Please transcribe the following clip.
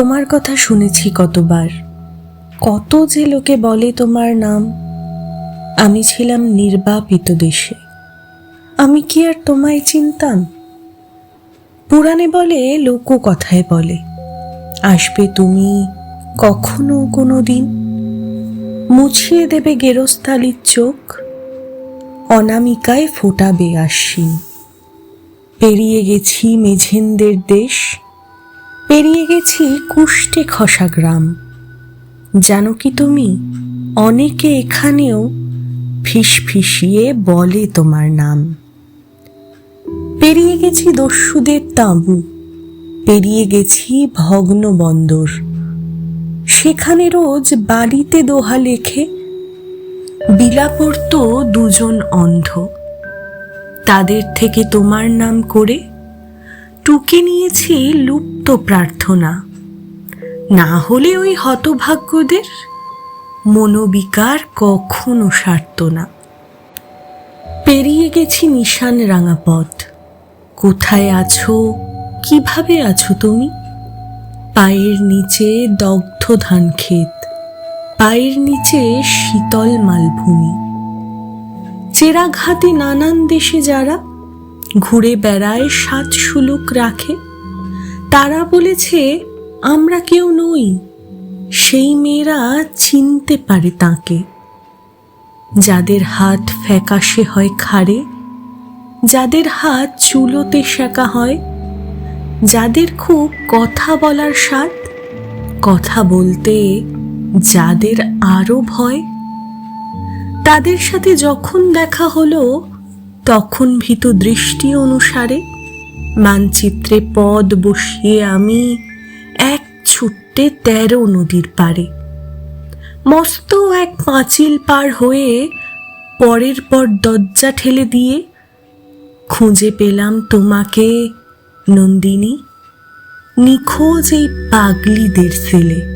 তোমার কথা শুনেছি কতবার। কত যে লোকে বলে তোমার নাম, আমি ছিলাম নির্বাপিত দেশে। আমি কি আর তোমায় চিনতাম? পুরাণে বলে লোক কথায় বলে, আসবে তুমি কখনো কোনো দিন মুছিয়ে দেবে গেরস্তালির চোখ, অনামিকায় ফোটাবে আশ্বিন। পেরিয়ে গেছি মেঝেন্দের দেশ পেরিয়ে গেছি কুষ্টে খসা গ্রাম। জানো কি তুমি? অনেকে এখানেও ফিস ফিসিয়ে বলে তোমার নাম। পেরিয়ে গেছি দস্যুদের তাঁবু, পেরিয়ে গেছি ভগ্ন বন্দর। সেখানে রোজ বাড়িতে দোহা লেখে বিলাপড়ত দুজন অন্ধ। তাদের থেকে তোমার নাম করে টুকে নিয়েছি লুপ্ত প্রার্থনা। না হলে ওই হতভাগ্যদের মনোবিকার কখনো সারত না। পেরিয়ে গেছি নিশান রাঙা পথ। কোথায় আছো? কীভাবে আছো তুমি? পায়ের নিচে দগ্ধ ধান ক্ষেত। পায়ের নিচে শীতল মালভূমি। চেরাঘাতে নানান দেশে যারা ঘুরে বেড়ায় সাত সুলুক রাখে। তারা বলেছে, আমরা কেউ নই, সেই মেয়েরা চিনতে পারে তাকে। যাদের হাত ফ্যাকাশে হয় খাড়ে, যাদের হাত চুলোতে শেখা হয়, যাদের খুব কথা বলার স্বাদ, কথা বলতে যাদের আরও ভয়, তাদের সাথে যখন দেখা হলো তখন ভীত দৃষ্টি অনুসারে মানচিত্রে পদ বসিয়ে আমি এক ছুট্টে তেরো নদীর পারে মস্ত এক পাঁচিল পার হয়ে পরের পর দরজা ঠেলে দিয়ে খুঁজে পেলাম তোমাকে, নন্দিনী। নিখোঁজ এই পাগলিদের ছেলে।